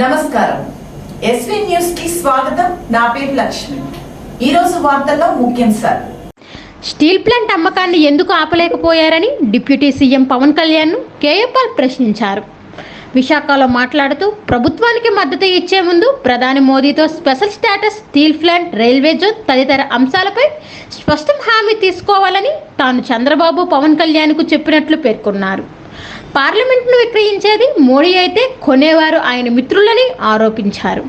నమస్కారం. ఎస్వి న్యూస్కి స్వాగతం. నా పేరు లక్ష్మి. ఈ రోజు వార్తల్లో ముఖ్యాంశాలు స్టీల్ ప్లాంట్ అమ్మకాన్ని ఎందుకు ఆపలేకపోయారని డిప్యూటీ సీఎం పవన్ కళ్యాణ్ను కేఏపాల్ ప్రశ్నించారు. విశాఖలో మాట్లాడుతూ ప్రభుత్వానికి మద్దతు ఇచ్చే ముందు ప్రధాని మోదీతో special status steel plant railway zone తదితర అంశాలపై స్పష్టం హామీ తీసుకోవాలని తాను చంద్రబాబు పవన్ కళ్యాణ్కు చెప్పినట్లు పేర్కొన్నారు. పార్లమెంట్ను విక్రయించేది మోడీ అయితే కొనేవారు ఆయన మిత్రులని ఆరోపించారు.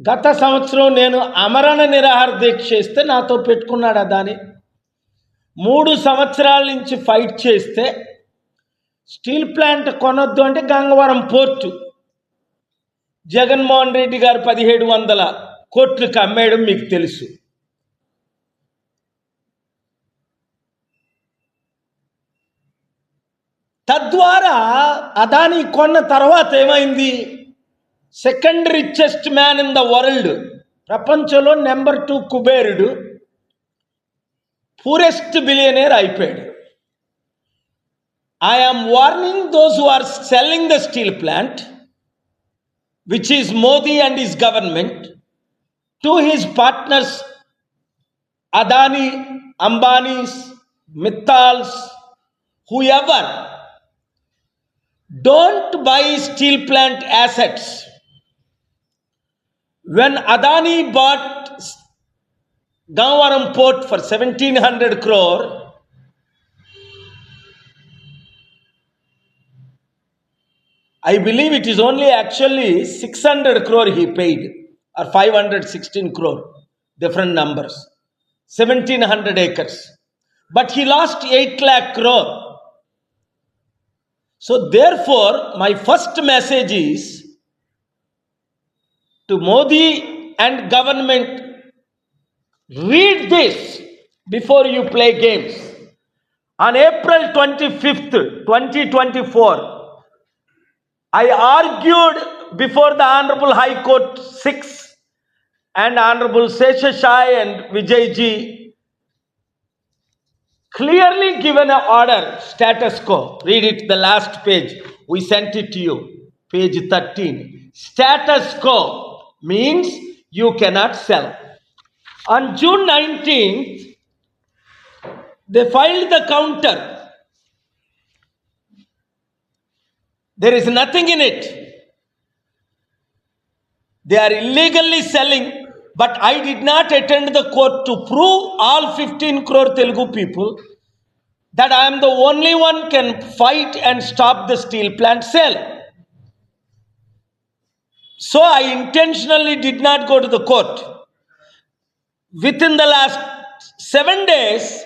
గత సంవత్సరం నేను అమరణ నిరాహార దీక్ష చేస్తే నాతో పెట్టుకున్నాడు అదాని మూడు సంవత్సరాల నుంచి ఫైట్ చేస్తే స్టీల్ ప్లాంట్ కొనొద్దు అంటే గంగవరం పోర్టు. జగన్మోహన్ రెడ్డి గారు పదిహేడు వందల కోట్లకు అమ్మేయడం మీకు తెలుసు. తద్వారా అదాని కొన్న తర్వాత ఏమైంది? Second richest man in the world. ప్రపంచంలో నెంబర్ టూ కుబేరుడు పూరెస్ట్ బిలియనేర్ అయిపోయాడు. I warning those who are selling the steel plant which is Modi and is government to his partners Adani Ambanis Mittals who ever don't buy steel plant assets. When Adani bought Gangavaram port for 1700 crore, I believe it is only actually 600 crore he paid or 516 crore, different numbers, 1700 acres. But he lost 8 lakh crore. So, therefore, my first message is to Modi and government read this before you play games. On April 25th, 2024, I argued before the Honorable High Court 6 and Honorable Seshashai and Vijayji clearly given an order status quo. Read it the last page. We sent it to you. Page 13 status quo means you cannot sell. On june 19th they filed the counter. There is nothing in it. They are illegally selling but I did not attend the court to prove all 15 crore Telugu people that I am the only one can fight and stop the steel plant sale. So I intentionally did not go to the court. Within the last seven days,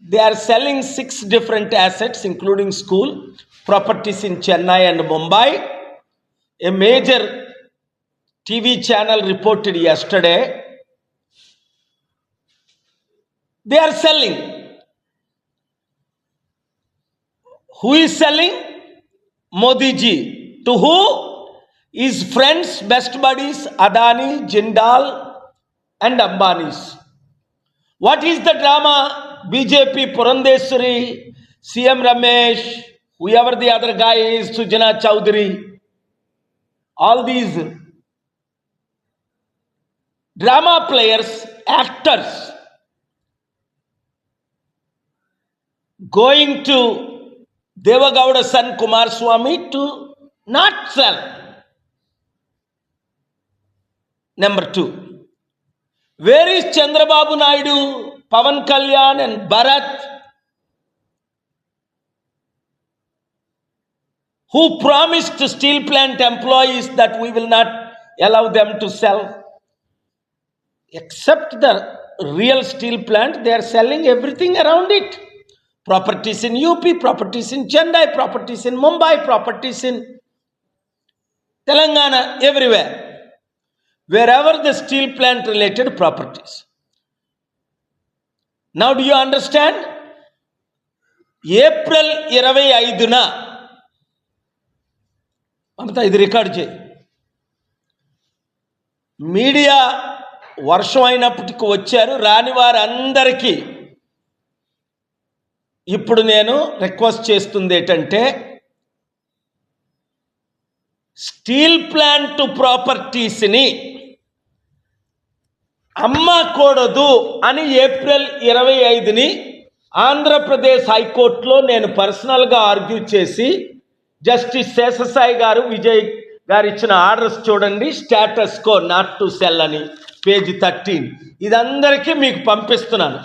they are selling six different assets, including school, properties in Chennai and Mumbai. A major TV channel reported yesterday. They are selling. Who is selling? Modi ji. To who? His friends, best buddies, Adani, Jindal, and Ambanis. What is the drama? BJP, Purandeswari, CM Ramesh, whoever the other guy is, Sujana Chowdhury, all these drama players, actors, going to Devagowda son Kumar Swami to not sell. Number two, where is Chandrababu Naidu, Pavan Kalyan, and Bharat? Who promised to steel plant employees that we will not allow them to sell? except the real steel plant, they are selling everything around it. Properties in UP, properties in Chennai, properties in Mumbai, properties in Telangana, everywhere. Wherever the steel plant related properties. Now, do you understand? April ఇరవై ఐదున మమత ఇది record చేయి media వర్షం అయినప్పటికీ వచ్చారు రాని వారందరికీ. ఇప్పుడు నేను రిక్వెస్ట్ చేస్తుంది ఏంటంటే స్టీల్ ప్లాంట్ ప్రాపర్టీస్ని అమ్మకూడదు అని ఏప్రిల్ ఇరవై ఐదుని ఆంధ్రప్రదేశ్ హైకోర్టులో నేను పర్సనల్గా ఆర్గ్యూ చేసి జస్టిస్ శేషసాయి గారు విజయ్ గారు ఇచ్చిన ఆర్డర్స్ చూడండి status quo not to sell అని. Page thirteen. ఇదందరికీ మీకు పంపిస్తున్నాను.